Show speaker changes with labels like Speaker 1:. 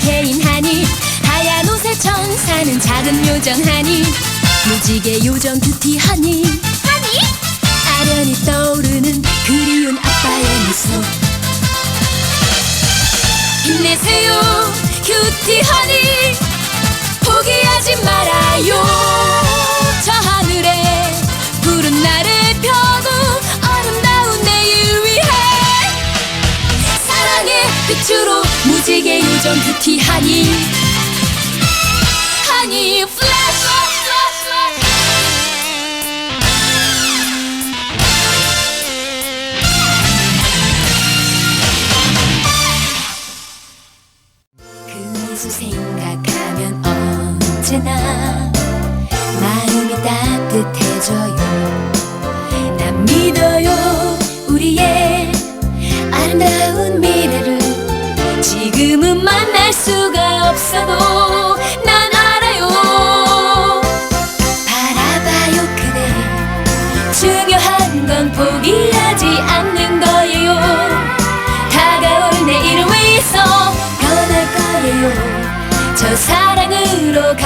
Speaker 1: 허리케인 하니 하얀 옷에 청사는 작은 요정 하니 무지개 요정 큐티 하니 하니? 아련히 떠오르는 그리운 아빠의 미소 힘내세요 빛으로 무지개 요정 큐티 하니. 하니 플래시! 언제나 마음이 따뜻해져요. 난 믿어요 우리의 만날 수가 없어도 난 알아요. 바라봐요 그대. 중요한 건 포기하지 않는 거예요. 다가올 내일을 위해서 변할 거예요. 저 사랑으로